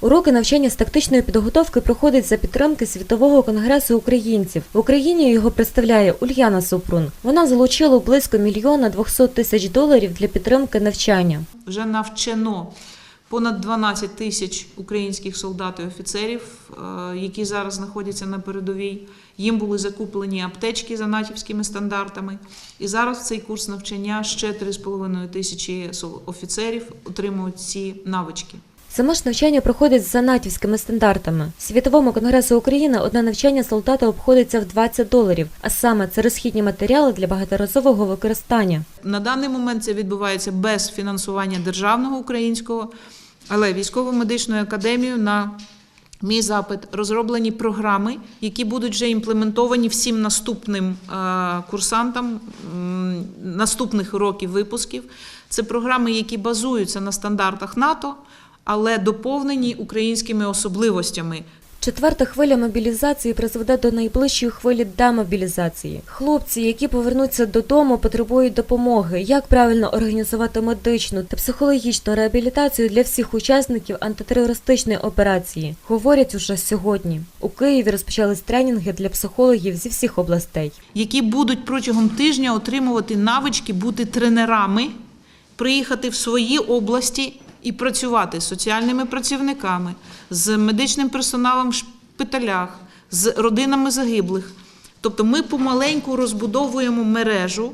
Уроки навчання з тактичної підготовки проходять за підтримки світового конгресу українців. В Україні його представляє Ульяна Супрун. Вона залучила близько мільйона 200 тисяч доларів для підтримки навчання. Вже навчено понад 12 тисяч українських солдат і офіцерів, е, які зараз знаходяться на передовій. Їм були закуплені аптечки за натівськими стандартами. І зараз в цей курс навчання ще 3,5 тисячі офіцерів отримують ці навички. Саме ж навчання проходить за натівськими стандартами. Світовому конгресу України одне навчання солдата обходиться в 20 доларів, а саме це розхідні матеріали для багаторазового використання. На даний момент це відбувається без фінансування державного українського, але військово-медичною академією на мій запит розроблені програми, які будуть вже імплементовані всім наступним е, курсантам наступних років випусків. Це програми, які базуються на стандартах НАТО, але доповнені українськими особливостями. Четверта хвиля мобілізації призведе до найближчої хвилі демобілізації. Хлопці, які повернуться додому, потребують допомоги. Як правильно організувати медичну та психологічну реабілітацію для всіх учасників антитерористичної операції? Говорять уже сьогодні. У Києві розпочались тренінги для психологів зі всіх областей. які будуть протягом тижня отримувати навички бути тренерами, приїхати в свої області і працювати з соціальними працівниками, з медичним персоналом в шпиталях, з родинами загиблих. Тобто ми помаленьку розбудовуємо мережу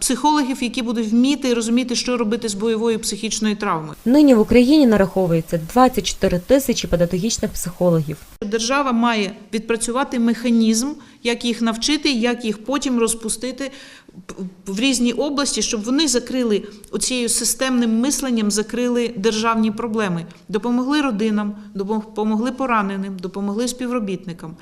психологів, які будуть вміти і розуміти, що робити з бойовою психічною травмою. Нині в Україні нараховується 24 тисячі педагогічних психологів. Держава має відпрацювати механізм, як їх навчити, як їх потім розпустити в різні області, щоб вони закрили оцією системним мисленням, закрили державні проблеми, допомогли родинам, допомогли пораненим, допомогли співробітникам.